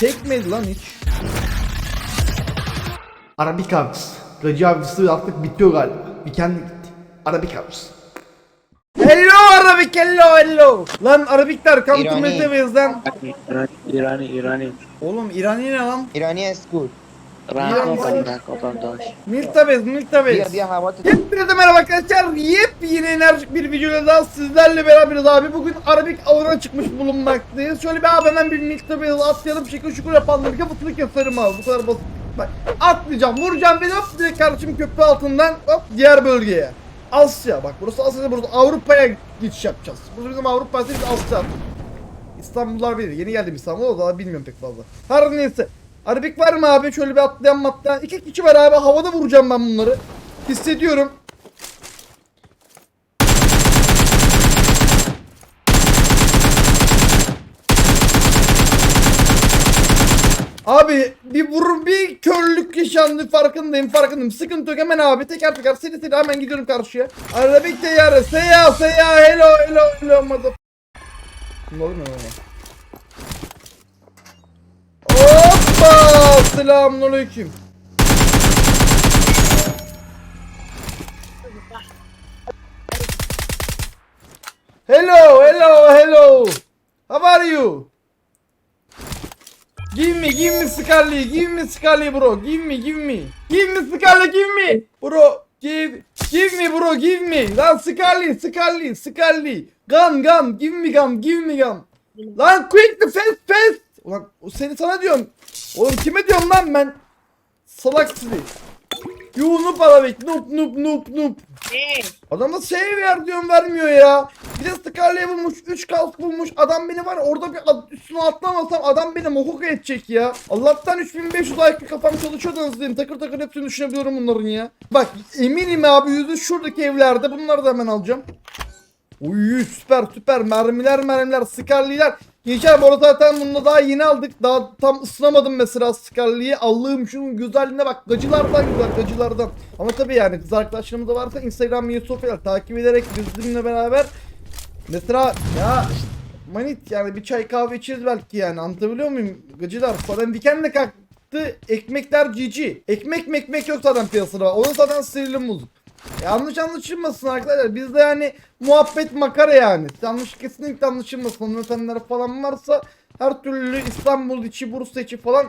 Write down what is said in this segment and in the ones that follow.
sekmedi lan hiç. Arabik avcısı. Gacı avcısı artık bitiyor galiba. Weekend gitti. Arabik avcısı. Hello Arabik hello hello. Lan Arabikler come to İrani. Metaverse lan. İran, İrani, İrani. Oğlum İran ne lan? Iranian school. Miltabez Dia Miltabez. dia hava tu. Hepinize merhaba arkadaşlar. Yepyeni enerjik bir videoyla daha sizlerle beraberiz abi. Bugün Arabik avına çıkmış bulunmaktayız. Şöyle bir abi hemen bir Miltabez atlayalım. Şekil şukur yapalım. Bir kafasını keserim abi. Bu kadar basit. Bak atlayacağım, vuracağım beni hop direkt kardeşim köprü altından hop diğer bölgeye. Asya bak burası Asya burası Avrupa'ya geçiş yapacağız. Burası bizim Avrupa biz Asya. İstanbullar bilir. Yeni geldim İstanbul'a daha bilmiyorum pek fazla. Her neyse. Arabik var mı abi? Şöyle bir atlayan matlayan. İki kişi var abi. Havada vuracağım ben bunları. Hissediyorum. Abi bir vurur bir körlük yaşandı farkındayım farkındayım sıkıntı yok hemen abi teker teker seri seri hemen gidiyorum karşıya Arabik teyyarı seya seya hello hello hello mother Ne oluyor lan? Hoppa selamünaleyküm Hello hello hello How are you? Give me, give me Scully, give me Scully bro, give me, give me. Give me Scully, give me. Bro, give, give me bro, give me. Lan Scully, Scully, Scully. Gun, gun, give me gun, give me gun. Lan quick the fast, fast. Ulan o seni sana diyorum. Oğlum kime diyorum lan ben? Salak sizi. Yuh noob para bek, noob, noob, noob, noob. Adama şey ver diyorum vermiyor ya. Bir de Scarlet'i bulmuş. 3 kask bulmuş. Adam beni var ya, orada bir ad- üstüne atlamasam adam beni mokuka edecek ya. Allah'tan 3500 IQ kafam çalışıyor da hızlıyım. Takır takır hepsini düşünebiliyorum bunların ya. Bak eminim abi yüzü şuradaki evlerde. Bunları da hemen alacağım. Uy süper süper mermiler mermiler Scarlet'ler. Geçer bu arada zaten bunu da daha yeni aldık. Daha tam ısınamadım mesela Scarlet'i. Allah'ım şunun güzelliğine bak. Gacılardan güzel gacılardan. Ama tabii yani kız arkadaşlarımız da varsa Instagram Yusuf'u takip ederek bizimle beraber mesela ya manit yani bir çay kahve içeriz belki yani anlatabiliyor muyum? Gacılar falan dikenle kalktı ekmekler cici. Ekmek mekmek yok zaten piyasada. Onun zaten sinirli muzuk. Yanlış anlaşılmasın arkadaşlar. Bizde yani muhabbet makara yani. Yanlış kesinlikle anlaşılmasın. Hanımefendiler falan varsa her türlü İstanbul içi, Bursa içi falan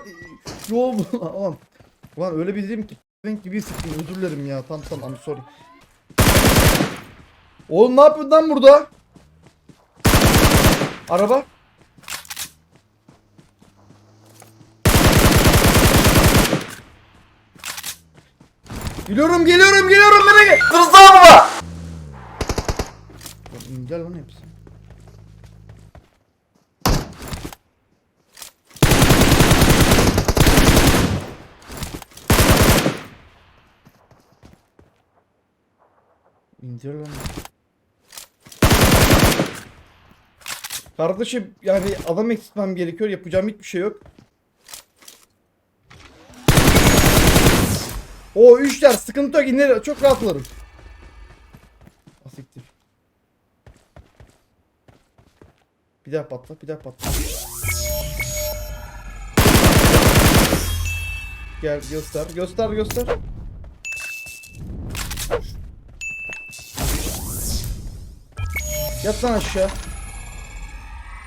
yol. Ulan, ulan öyle bir dedim ki renk gibi sıktım. Özür dilerim ya. Tam tam I'm sorry. Oğlum ne yapıyorsun lan burada? Araba. Geliyorum geliyorum geliyorum nereye gel? Kırsa mı? Gel lan hepsi. İndir lan. Kardeşim yani adam eksiltmem gerekiyor. Yapacağım hiçbir şey yok. O üçler sıkıntı yok. İner çok rahat. Asiktir. Bir daha patla, bir daha patla. Gel göster, göster, göster. Yat lan aşağı.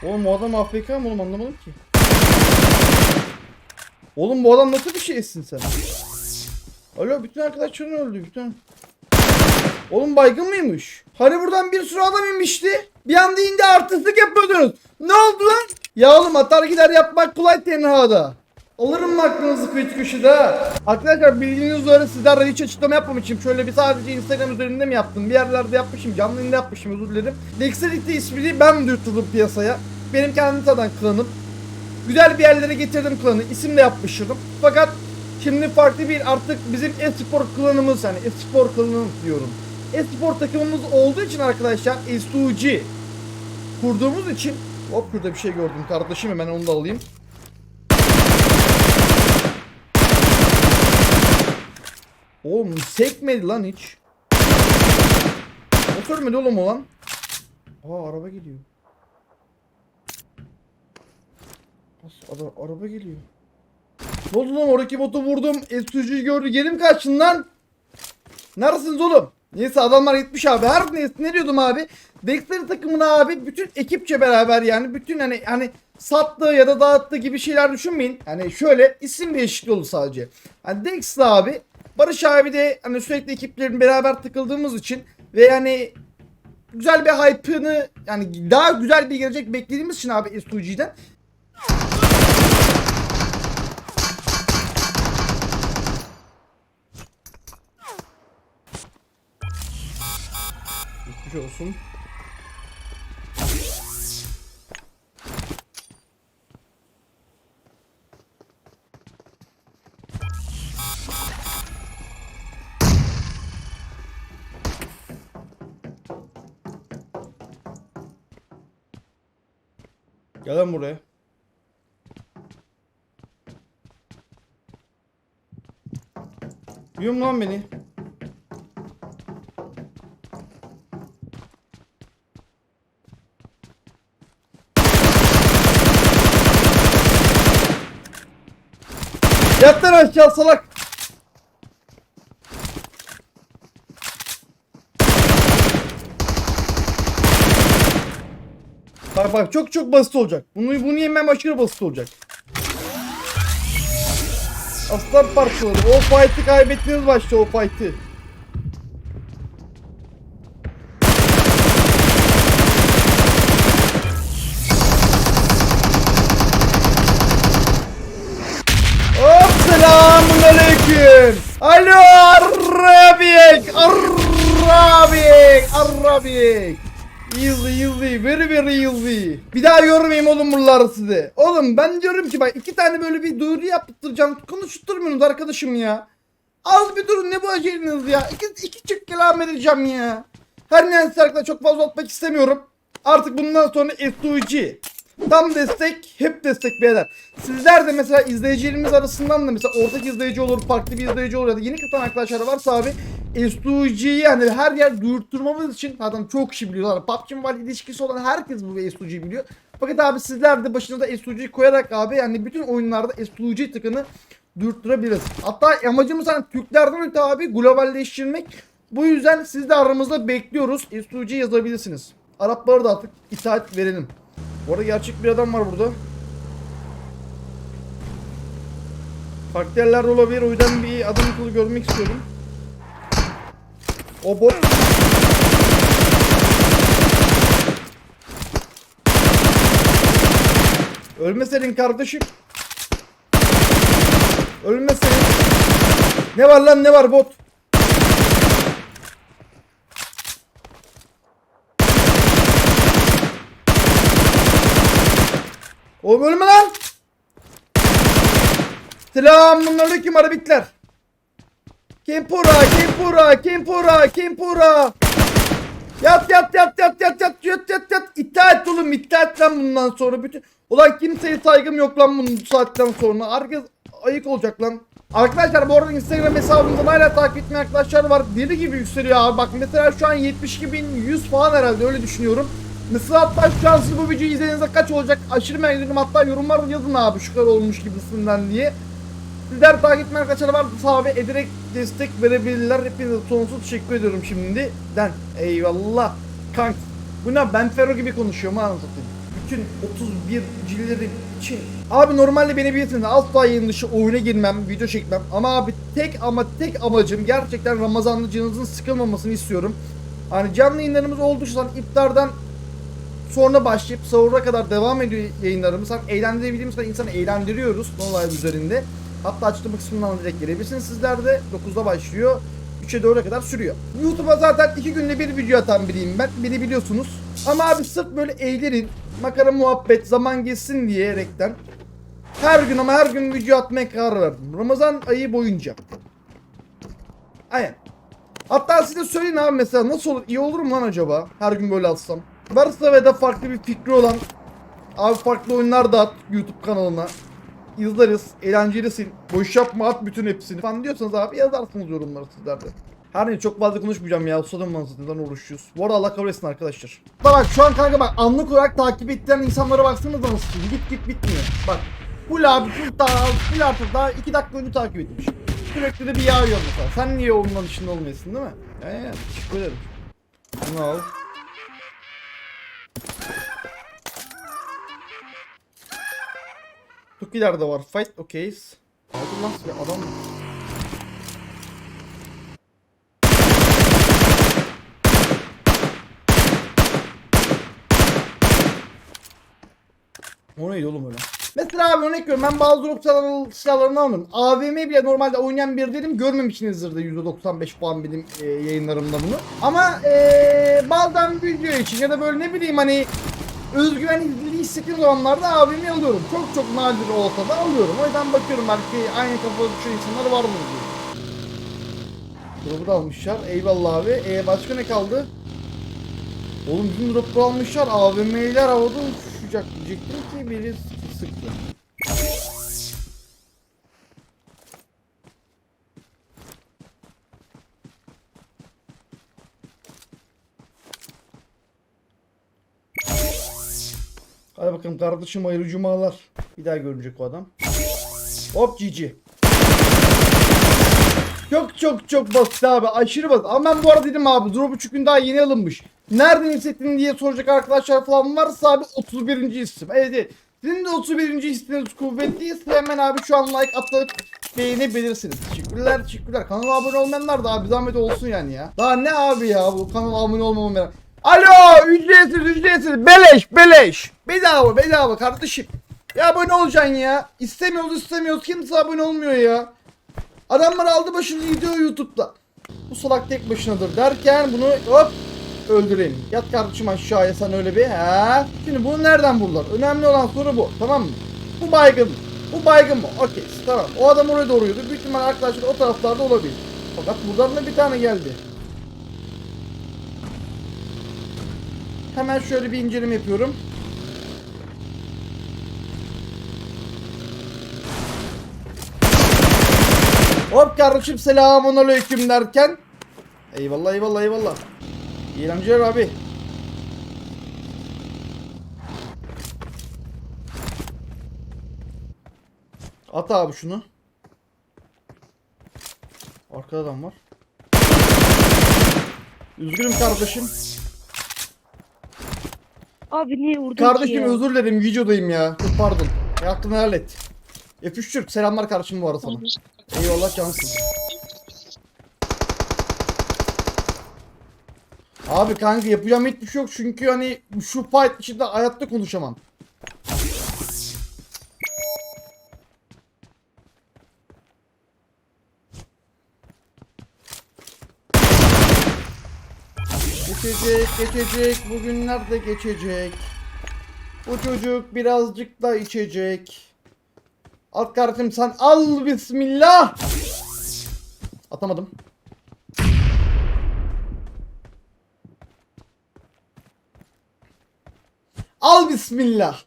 Oğlum bu adam AFK mı oğlum anlamadım ki. Oğlum bu adam nasıl bir şeysin sen? Alo bütün arkadaşların öldü bütün. Oğlum baygın mıymış? Hani buradan bir sürü adam inmişti. Bir anda indi artistlik yapıyordunuz. Ne oldu lan? Ya oğlum atar gider yapmak kolay tenhada. Alırım mı aklınızı kıyıt köşede? Arkadaşlar bildiğiniz üzere sizlerle hiç açıklama yapmamışım. Şöyle bir sadece Instagram üzerinde mi yaptım? Bir yerlerde yapmışım. Canlı yapmışım özür dilerim. Lexerity ismini ben dürttürdüm piyasaya. Benim kendi tadan klanım. Güzel bir yerlere getirdim klanı. İsim de yapmıştım. Fakat şimdi farklı bir artık bizim e-spor klanımız yani e-spor klanımız diyorum. E-spor takımımız olduğu için arkadaşlar SUG kurduğumuz için hop burada bir şey gördüm kardeşim hemen onu da alayım. Oğlum sekmedi lan hiç. O sürmedi oğlum o lan. Aa araba gidiyor. Nasıl ara- araba geliyor. Oldu lan oradaki botu vurdum. SUG'yi gördü. Gelim kaçtın lan. Neredesiniz oğlum? Neyse adamlar gitmiş abi. Her neyse ne diyordum abi? Dexter takımına abi bütün ekipçe beraber yani bütün hani hani sattığı ya da dağıttığı gibi şeyler düşünmeyin. Hani şöyle isim değişikliği oldu sadece. Hani Dexter abi Barış abi de hani sürekli ekiplerin beraber takıldığımız için ve yani güzel bir hype'ını yani daha güzel bir gelecek beklediğimiz için abi SUG'den olsun. Gel lan buraya. Musun lan beni? Lan aşağı salak. Bak bak çok çok basit olacak. Bunu bunu yemem aşırı basit olacak. Aslan parçaları. O fight'ı kaybettiniz başta o fight'ı. Hop selamun aleyküm. Alo Arabik. Arabik. Arabik. Easy easy. Very very easy. Bir daha görmeyeyim oğlum buraları sizi. Oğlum ben diyorum ki bak iki tane böyle bir duyuru yaptıracağım. Konuşturmuyorsunuz arkadaşım ya. Az bir durun ne bu aceleniz ya. İki, iki çık kelam edeceğim ya. Her neyse arkadaşlar çok fazla atmak istemiyorum. Artık bundan sonra S2G. Tam destek, hep destek beyler. Sizler de mesela izleyicilerimiz arasından da mesela ortak izleyici olur, farklı bir izleyici olur ya da yeni katan arkadaşlar varsa abi S2G'yi yani her yer duyurtturmamız için zaten çok kişi biliyor. Yani PUBG Mobile ilişkisi olan herkes bu S2G'yi biliyor. Fakat abi sizler de başınıza S2G'yi koyarak abi yani bütün oyunlarda S2G tıkını dürttürabiliriz. Hatta amacımız hani Türklerden öte abi globalleştirmek. Bu yüzden siz de aramızda bekliyoruz. S2G yazabilirsiniz. Araplara da artık itaat verelim. Bu arada gerçek bir adam var burada. Farklı yerlerde olabilir. O yüzden bir adam akıllı görmek istiyorum. O bot. Ölmeseydin kardeşim. Ölmeseydin. Ne var lan ne var bot? Oğlum ölme lan. Selamünaleyküm arabikler. Kempura, kempura, kempura, kempura. Yat yat yat yat yat yat yat yat yat. İtaat oğlum itaat lan bundan sonra bütün. Ulan kimseye saygım yok lan bunun bu saatten sonra. Herkes ayık olacak lan. Arkadaşlar bu arada Instagram hesabımızdan hala takip etmeyen arkadaşlar var. Deli gibi yükseliyor abi. Bak mesela şu an 72.100 falan herhalde öyle düşünüyorum. Mesela hatta şu an siz bu videoyu izlediğinizde kaç olacak aşırı merak ediyorum. Hatta yorumlar yazın abi şu kadar olmuş gibisinden diye. Sizler takip arkadaşlar varsa abi ederek destek verebilirler. Hepinize sonsuz teşekkür ediyorum şimdiden. Eyvallah. Kank. Bu ne ben Ferro gibi konuşuyorum ha anlatayım. Bütün 31 cilerim için. Abi normalde beni bilirsiniz asla yayın dışı oyuna girmem, video çekmem. Ama abi tek ama tek amacım gerçekten Ramazanlıcınızın sıkılmamasını istiyorum. Hani canlı yayınlarımız olduysa iftardan sonra başlayıp sahura kadar devam ediyor yayınlarımız. Hani eğlendirebildiğimiz kadar insanı eğlendiriyoruz olay üzerinde. Hatta açıklama kısmından direkt gelebilirsiniz sizler de. 9'da başlıyor. 3'e 4'e kadar sürüyor. YouTube'a zaten 2 günde bir video atan biriyim ben. Beni biliyorsunuz. Ama abi sırf böyle eğlenin, makara muhabbet, zaman geçsin diyerekten her gün ama her gün video atmaya karar verdim. Ramazan ayı boyunca. Aynen. Hatta size söyleyin abi mesela nasıl olur? iyi olur mu lan acaba? Her gün böyle atsam. Varsa ve de farklı bir fikri olan abi farklı oyunlar da at YouTube kanalına. İzleriz, eğlencelisin. Boş yapma at bütün hepsini falan diyorsanız abi yazarsınız yorumları sizler de. Her neyse çok fazla konuşmayacağım ya. Usadım ben zaten uğraşıyoruz. Bu arada Allah kabul etsin arkadaşlar. Bak şu an kanka bak anlık olarak takip ettiren insanlara baksanıza nasıl git git bitmiyor. Bak full abi full daha full artık daha 2 dakika önce takip etmiş. Sürekli de bir yağıyor mesela. Sen niye ondan dışında olmayasın değil mi? Eee teşekkür ederim. Bunu al. Tokiler de var. Fight okeyiz. Hadi lan size adam. O neydi oğlum öyle? Mesela abi örnek veriyorum ben bazı drop silahlarını, almıyorum. AVM bile normalde oynayan bir dedim görmemişsinizdir de %95 puan benim e, yayınlarımda bunu. Ama e, bazen video için ya da böyle ne bileyim hani özgüvenli hissettiğim zamanlarda AVM alıyorum. Çok çok nadir olsa da alıyorum. O yüzden bakıyorum belki aynı kafada düşen insanlar var mı diye. Drop'u da almışlar. Eyvallah abi. E, başka ne kaldı? Oğlum bizim drop'u almışlar. AVM'ler havada uçacak diyecektim ki biri sıktı. Hadi bakalım kardeşim hayırlı cumalar. Bir daha görünecek o adam. Hop GG. Çok çok çok basit abi. Aşırı basit. Ama ben bu arada dedim abi drop 3 gün daha yeni alınmış. Nereden hissettin diye soracak arkadaşlar falan varsa abi 31. isim. Evet. Sizin de 31. hissiniz kuvvetliyse hemen abi şu an like atıp beğenebilirsiniz. Teşekkürler teşekkürler. Kanala abone olmayanlar da abi zahmet olsun yani ya. Daha ne abi ya bu kanala abone olmamam merak. Alo ücretsiz ücretsiz beleş beleş. Bedava bedava kardeşim. Ya abone olacaksın ya. İstemiyoruz istemiyoruz kimse abone olmuyor ya. Adamlar aldı başını gidiyor YouTube'da. Bu salak tek başınadır derken bunu hop öldüreyim. Yat kardeşim aşağıya sen öyle bir ha. Şimdi bunu nereden buldular? Önemli olan soru bu. Tamam mı? Bu baygın mı? Bu baygın mı? Okey tamam. O adam oraya doğru yürüdü. Büyük ihtimal arkadaşlar o taraflarda olabilir. Fakat buradan da bir tane geldi. Hemen şöyle bir inceleme yapıyorum. Hop kardeşim selamun aleyküm derken. Eyvallah eyvallah eyvallah. İyi abi. At abi şunu. Arkada adam var. Üzgünüm kardeşim Abi niye vurdun ki Kardeşim ya? özür dilerim videodayım ya Çok pardon Yaptığını helal et F3 Türk selamlar kardeşim bu arada sana Eyvallah cansın. Abi kanka yapacağım hiçbir şey yok çünkü hani şu fight içinde hayatta konuşamam. Geçecek, geçecek, bugünler de geçecek. Bu çocuk birazcık da içecek. Alt kardeşim sen al bismillah. Atamadım. Al bismillah.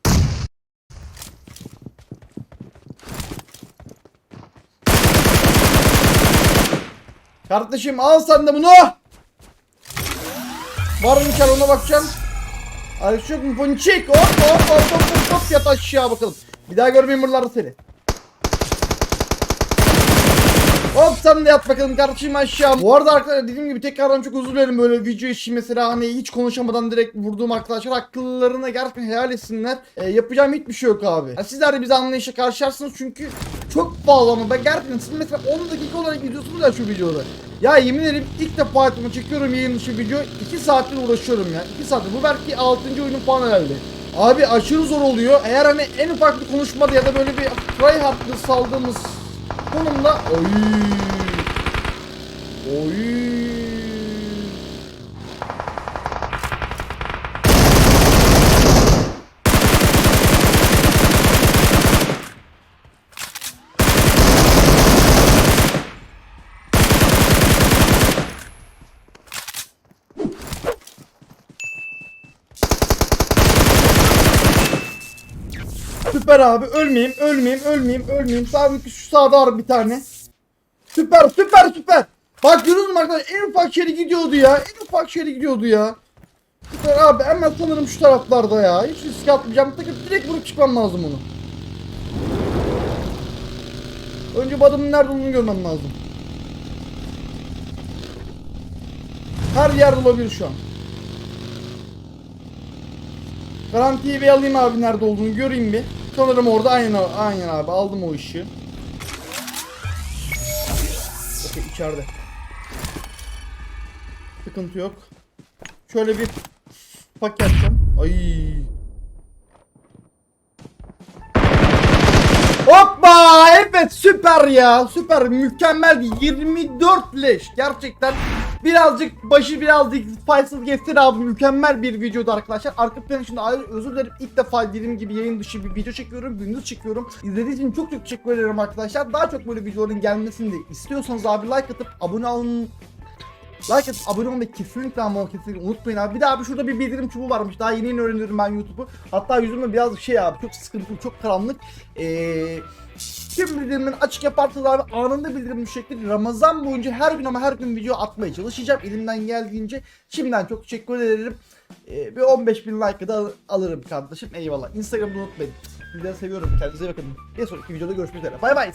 Kardeşim al sen de bunu. Var mı kar ona bakacağım. Ay şu mu ponçik hop hop hop hop hop yat aşağı bakalım. Bir daha görmeyeyim buralarda seni. Hop sen de yat bakalım kardeşim aşağı. Bu arada arkadaşlar dediğim gibi tekrardan çok özür dilerim böyle video işi mesela hani hiç konuşamadan direkt vurduğum arkadaşlar akıllarına gerçekten helal etsinler. Ee, yapacağım hiçbir şey yok abi. Yani sizler de bize anlayışla karşılarsınız çünkü çok pahalı ama ben gerçekten siz mesela 10 dakika olarak gidiyorsunuz ya şu videoda. Ya yemin ederim ilk defa hayatımda çekiyorum yayın dışı video 2 saattir uğraşıyorum ya 2 saattir bu belki 6. oyunum falan herhalde. Abi aşırı zor oluyor. Eğer hani en ufak bir konuşmada ya da böyle bir tryhardlı saldığımız konumda oy! Oy Süper abi ölmeyeyim ölmeyeyim ölmeyeyim ölmeyeyim. Sabit şu sağda var bir tane. Süper süper süper. Bak görüyor musun arkadaşlar en ufak şeri gidiyordu ya. En ufak şeri gidiyordu ya. Tarafa- Abi hemen sanırım şu taraflarda ya. Hiç risk atmayacağım. Takıp direkt vurup çıkmam lazım onu. Önce bu adamın nerede olduğunu görmem lazım. Her yerde olabilir şu an. Garantiyi bir alayım abi nerede olduğunu göreyim bir. Sanırım orada aynen, aynen abi aldım o işi. Okey içeride. Sıkıntı yok. Şöyle bir pak. Ay. Hoppa! Evet süper ya. Süper mükemmel 24 leş. Gerçekten birazcık başı birazcık faysız geçti abi. Mükemmel bir videodu arkadaşlar. Arka plan için ayrı özür dilerim. İlk defa dediğim gibi yayın dışı bir video çekiyorum. Gündüz çekiyorum. İzlediğiniz için çok çok teşekkür ederim arkadaşlar. Daha çok böyle videoların gelmesini de istiyorsanız abi like atıp abone olun. Like atıp abone olmayı kesinlikle ama kesinlikle unutmayın abi. Bir de abi şurada bir bildirim çubuğu varmış. Daha yeni yeni öğreniyorum ben YouTube'u. Hatta yüzümde biraz şey abi çok sıkıntılı, çok karanlık. Eee Tüm bildirimleri açık yaparsanız abi anında bildirim düşecektir. Ramazan boyunca her gün ama her gün video atmaya çalışacağım. Elimden geldiğince şimdiden çok teşekkür ederim. Ee, bir 15 bin like'ı da al- alırım kardeşim. Eyvallah. Instagram'da unutmayın. Sizleri seviyorum. Kendinize bakın. Bir sonraki videoda görüşmek üzere. Bay bay.